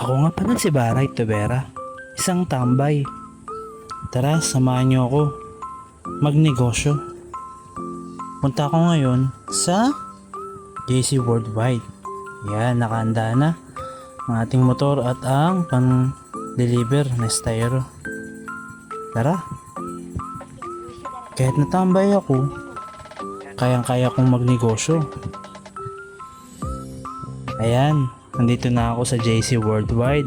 Ako nga pala si Baray Tobera, isang tambay. Tara, samahan niyo ako magnegosyo. Punta ako ngayon sa JC Worldwide. Yan, nakahanda na ang ating motor at ang pan-deliver na styro. Tara. Kahit natambay ako, kayang-kaya kong magnegosyo. Ayan, nandito na ako sa JC Worldwide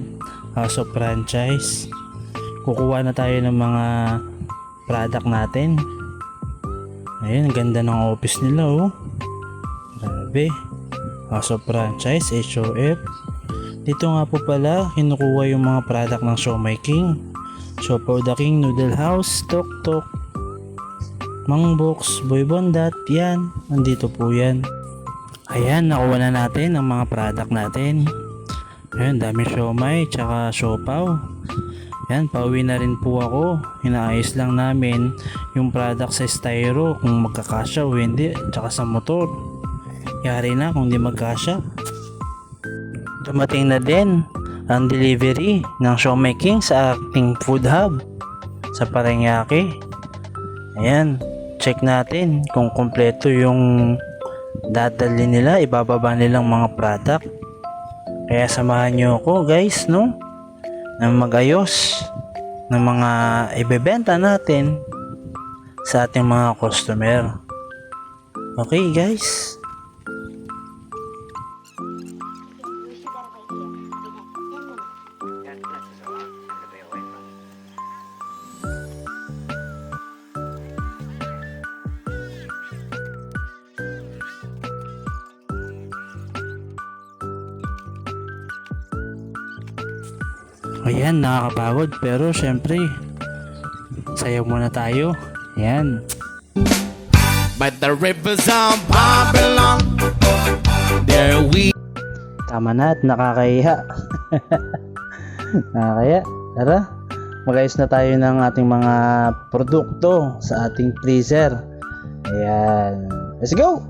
House of Franchise. Kukuha na tayo ng mga product natin. Ayan, ang ganda ng office nila oh. Grabe. House of Franchise, HOF. Dito nga po pala, kinukuha yung mga product ng Shomai King. For the King Noodle House, Tok Tok, Mang Box, Boy Bondat, yan. Nandito po yan. Ayan, nakuha na natin ang mga product natin. Ayan, dami siomay, tsaka siopaw. Ayan, pauwi na rin po ako. Inaayos lang namin yung product sa styro kung magkakasya o hindi, tsaka sa motor. Yari na kung di magkasya. Dumating na din ang delivery ng Siomay King sa ating food hub sa Paranaque. Ayan, check natin kung kompleto yung dadali nila, ibababa nilang mga product. Kaya samahan nyo ako guys, no? Na magayos ng mga ibebenta natin sa ating mga customer. Okay guys? Ayan, nakakapagod pero syempre sayaw muna tayo. Ayan. But the rivers of Babylon, there we Tama na at nakakahiya. Nakakaya. Tara, magayos na tayo ng ating mga produkto sa ating freezer. Ayan. Let's go!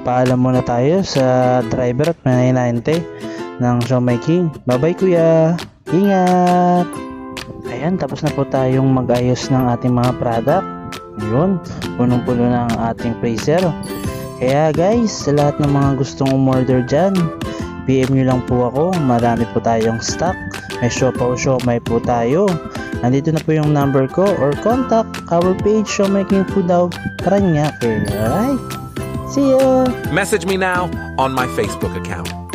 Paalam muna tayo sa driver at manayinante ng Shomai King. Bye-bye kuya! Ingat! Ayan, tapos na po tayong mag-ayos ng ating mga product. Ayun, punong-puno na ang ating freezer. Kaya guys, sa lahat ng mga gustong umorder dyan, PM nyo lang po ako. Marami po tayong stock. May siopaw siomay po tayo. Nandito na po yung number ko or contact our page Siomay King Food Hub Paranaque. Alright? See ya! message me now on my Facebook account.